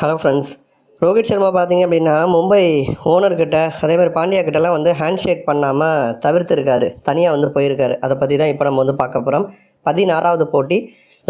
Hello friends. Rohit Sharma பார்த்தீங்க அப்படின்னா மும்பை ஓனர்கிட்ட அதே மாதிரி பாண்டியா கிட்டலாம் வந்து ஹேண்ட் ஷேக் பண்ணாமல் தவிர்த்துருக்காரு. தனியாக வந்து போயிருக்காரு. அதை பற்றி தான் இப்போ நம்ம வந்து பார்க்க போகிறோம் பதினாறாவது போட்டி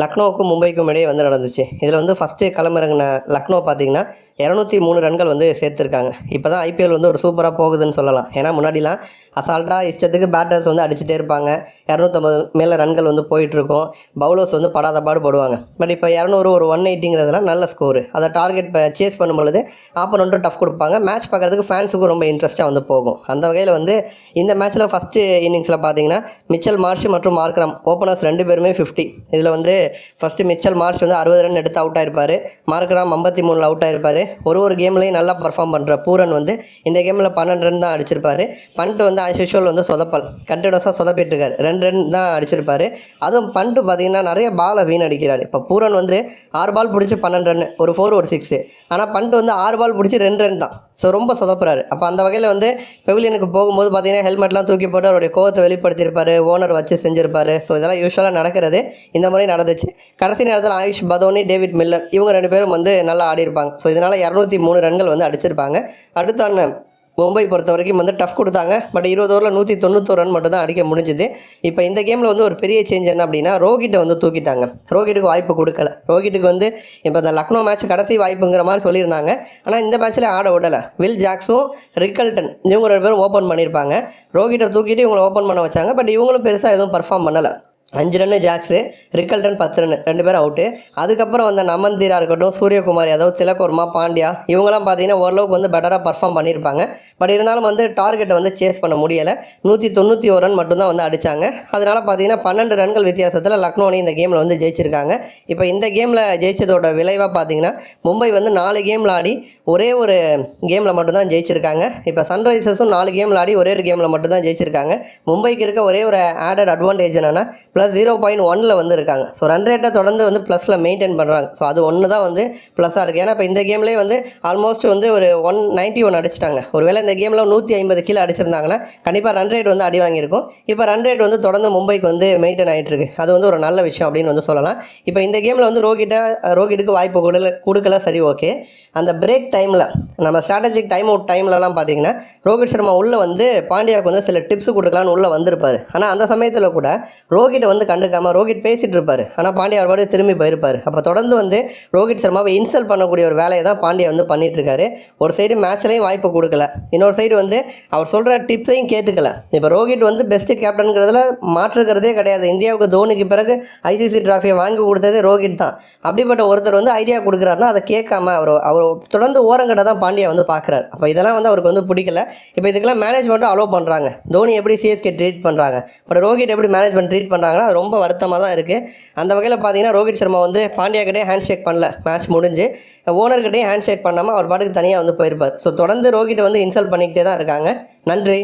லக்னோவுக்கும் மும்பைக்கும் இடையே வந்து நடந்துச்சு. இதில் வந்து ஃபஸ்ட்டு களமிறங்கின லக்னோ பார்த்தீங்கன்னா இரநூத்தி மூணு ரன்கள் வந்து சேர்த்துருக்காங்க. இப்போ தான் ஐபிஎல் வந்து ஒரு சூப்பராக போகுதுன்னு சொல்லலாம். ஏன்னா முன்னாடிலாம் அசால்ட்டாக இஷ்டத்துக்கு பேட்டர்ஸ் வந்து அடிச்சுட்டே இருப்பாங்க. இரநூத்தம்பது மேலே ரன்கள் வந்து போயிட்டுருக்கும். பவுலர்ஸ் வந்து படாத பாடு போடுவாங்க. பட் இப்போ இரநூறு ஒரு ஒன் எயிட்டிங்கிறதுலாம் நல்ல ஸ்கோரு அதை டார்கெட் சேஸ் பண்ணும்பொழுது ஆப்பன் ஆப்போனண்ட்டும் டஃப் கொடுப்பாங்க. மேட்ச் பார்க்குறதுக்கு ஃபேன்ஸுக்கும் ரொம்ப இன்ட்ரெஸ்ட்டாக வந்து போகும். அந்த வகையில் வந்து இந்த மேட்ச்சில் ஃபஸ்ட்டு இன்னிங்ஸில் பார்த்தீங்கன்னா மிச்சல் மார்ஷ் மற்றும் மார்க்ரம் ஓப்பனர்ஸ் ரெண்டு பேருமே ஃபிஃப்டி இதில் வந்து ஃபஸ்ட்டு மிச்சல் மார்ஷ் வந்து அறுபது ரன் எடுத்து அவுட் ஆயிருப்பார். மார்க்ராம் ஐம்பத்தி மூணில் அவுட் ஆயிருப்பார். ஒரு ஒரு கேம்லையும் நல்லா பர்ஃபார்ம் பண்ணுற பூரன் வந்து இந்த கேமில் பன்னெண்டு ரன் தான் அடிச்சிருப்பார். பண்ணிட்டு வந்து ஆஸ் யூஷுவல் வந்து சொதப்பல். கண்டினியூஸாக சொதப்பிட்டு ரெண்டு ரெண்டு ரன் தான் அடிச்சிருப்பாரு. அதுவும் பண்ணிட்டு பார்த்தீங்கன்னா நிறைய பாலை வீணடிக்கிறார். இப்போ பூரன் வந்து ஆறு பால் பிடிச்சி பன்னெண்டு ரன் ஒரு ஃபோர் ஒரு சிக்ஸு ஆனால் பண்ணிட்டு வந்து ஆறு பால் பிடிச்சி ரெண்டு ரன் தான். ஸோ ரொம்ப சொதப்புறாரு. அப்போ அந்த வகையில் வந்து பெவிலியனுக்கு போகும்போது பார்த்தீங்கன்னா ஹெல்மெட்லாம் தூக்கி போட்டு அவருடைய கோவத்தை வெளிப்படுத்தியிருப்பாரு. ஓனர் வச்சு செஞ்சிருப்பாரு. ஸோ இதெல்லாம் யூஸ்வலாக நடக்கிறது. இந்த முறை நடந்துச்சு. கடைசி நேரத்தில் ஆயுஷ் பதோனி டேவிட் மில்லர் இவங்க ரெண்டு பேரும் வந்து நல்லா ஆடிருப்பாங்க ஸோ இதனால் இரநூத்தி மூணு ரன்கள் வந்து அடிச்சிருப்பாங்க. அடுத்தான மும்பை பொறுத்த வரைக்கும் வந்து டஃப் கொடுத்தாங்க. பட் இருபது ஓவரில் நூற்றி தொண்ணூத்தோரு ரன் மட்டும் தான் அடிக்க முடிஞ்சுது. இப்போ இந்த கேமில் வந்து ஒரு பெரிய சேஞ்ச் என்ன அப்படின்னா ரோஹிட்டை வந்து தூக்கிட்டாங்க. ரோஹிட்டுக்கு வாய்ப்பு கொடுக்கல. ரோஹிட்டுக்கு வந்து இப்போ இந்த லக்னோ மேட்ச் கடைசி வாய்ப்புங்கிற மாதிரி சொல்லியிருந்தாங்க. ஆனால் இந்த மேட்ச்சில் ஆட விடலை. வில் ஜாக்ஸும் ரிக்கல்டன் இவங்க ரெண்டு பேரும் ஓப்பன் பண்ணியிருப்பாங்க. ரோஹிட்டை தூக்கிட்டு இவங்களை ஓப்பன் பண்ண வச்சாங்க. பட் இவங்களும் பெருசாக எதுவும் பர்ஃபார்ம் பண்ணலை. அஞ்சு ரன்னு ஜாக்ஸு ரிக்கல் ரன் பத்து ரன் ரெண்டு பேரும் அவுட்டு அதுக்கப்புறம் வந்த நமந்தீரா இருக்கட்டும் சூரியகுமார் யாதவ் திலகோர்மா பாண்டியா இவங்கெல்லாம் பார்த்தீங்கன்னா ஓரளவுக்கு வந்து பெட்டராக பர்ஃபார்ம் பண்ணியிருப்பாங்க. பட் இருந்தாலும் வந்து டார்கெட்டை வந்து சேஸ் பண்ண முடியலை. நூற்றி தொண்ணூற்றி ஒரு ரன் மட்டும்தான் வந்து அடித்தாங்க அதனால் பார்த்தீங்கன்னா பன்னெண்டு ரன்கள் வித்தியாசத்தில் லக்னோ அணி இந்த கேமில் வந்து ஜெயிச்சிருக்காங்க. இப்போ இந்த கேமில் ஜெயிச்சதோட விளைவாக பார்த்தீங்கன்னா மும்பை வந்து நாலு கேமில் ஆடி ஒரே ஒரு கேமில் மட்டும்தான் ஜெயிச்சிருக்காங்க. இப்போ சன்ரைசர்ஸும் நாலு கேமில் ஆடி ஒரே ஒரு கேமில் மட்டும்தான் ஜெயிச்சிருக்காங்க. மும்பைக்கு இருக்க ஒரே ஒரு ஆடட் அட்வான்டேஜ் என்னென்னா ப்ளஸ் ஜீரோ பாயிண்ட் ஒனில் வந்து இருக்காங்க ஸோ ரன் ரேட்டை தொடர்ந்து வந்து ப்ளஸில் மெயின்டைன் பண்ணுறாங்க ஸோ அது ஒன்று தான் வந்து ப்ளஸ்ஸாக இருக்குது ஏன்னா இப்போ இந்த கேம்லேயே வந்து ஆல்மோஸ்ட் வந்து ஒரு ஒன் நைன்ட்டி ஒன் அடிச்சிட்டாங்க. ஒருவேளை இந்த கேமில் நூற்றி ஐம்பது கீழே அடிச்சிருந்தாங்கன்னா கண்டிப்பாக ரன் ரேட் வந்து அடி வாங்கியிருக்கும். இப்போ ரன் ரேட் வந்து தொடர்ந்து மும்பைக்கு வந்து மெயின்டைன் ஆகிட்டு இருக்கு. அது வந்து ஒரு நல்ல விஷயம் அப்படின்னு வந்து சொல்லலாம். இப்போ இந்த கேமில் வந்து ரோகிட்ட ரோகிட்டுக்கு வாய்ப்பு கொடுக்கல கொடுக்கல சரி ஓகே அந்த பிரேக் டைமில் நம்ம ஸ்ட்ராட்டஜிக் டைம் அவுட் டைம்லலாம் பார்த்தீங்கன்னா ரோஹித் சர்மா உள்ளே வந்து பாண்டியாவுக்கு வந்து சில டிப்ஸ் கொடுக்கலான்னு உள்ளே வந்திருப்பார். ஆனால் அந்த சமயத்தில் கூட ரோஹிட்டை வந்து கண்டுக்காமல் ரோஹித் பேசிகிட்டு இருப்பார் ஆனால் பாண்டியா ஒரு பாட்டு திரும்பி போயிருப்பார். அப்போ தொடர்ந்து வந்து ரோஹித் சர்மாவை இன்சல்ட் பண்ணக்கூடிய ஒரு வேலையை தான் பாண்டியா வந்து பண்ணிகிட்ருக்காரு ஒரு சைடு மேட்ச்லேயும் வாய்ப்பு கொடுக்கல. இன்னொரு சைடு வந்து அவர் சொல்கிற டிப்ஸையும் கேட்டுக்கல. இப்போ ரோஹித் வந்து பெஸ்ட்டு கேப்டனுங்கிறதுல மாற்றுக்கிறதே கிடையாது. இந்தியாவுக்கு தோனிக்கு பிறகு ஐசிசி ட்ராஃபியை வாங்கி கொடுத்ததே ரோஹித் தான். அப்படிப்பட்ட ஒருத்தர் வந்து ஐடியா கொடுக்குறாருன்னா அதை கேட்காம அவர் அவர் தொடர்ந்து ஓரங்கட்ட தான் பாண்டியா வந்து பார்க்குறாரு அப்போ இதெல்லாம் வந்து அவருக்கு வந்து பிடிக்கல. இப்போ இதுக்கெல்லாம் மேனேஜ்மெண்ட்டும் அலோவ் பண்ணுறாங்க தோனி எப்படி சிஎஸ்கே ட்ரீட் பண்ணுறாங்க பட் ரோஹித் எப்படி மேனேஜ்மெண்ட் ட்ரீட் பண்ணுறாங்க அது ரொம்ப வருத்தமாக தான் இருக்குது அந்த வகையில் பார்த்தீங்கன்னா ரோஹித் சர்மா வந்து பாண்டியாக்கிட்டே ஹேண்ட் ஷேக் பண்ணல. மேட்ச் முடிஞ்சு ஓனர்கிட்டையும் ஹேண்ட் ஷேக் பண்ணாமல் அவர் பாட்டுக்கு தனியாக வந்து போயிருப்பார். ஸோ தொடர்ந்து ரோஹித்தை வந்து இன்சல்ட் பண்ணிக்கிட்டே தான் இருக்காங்க. நன்றி.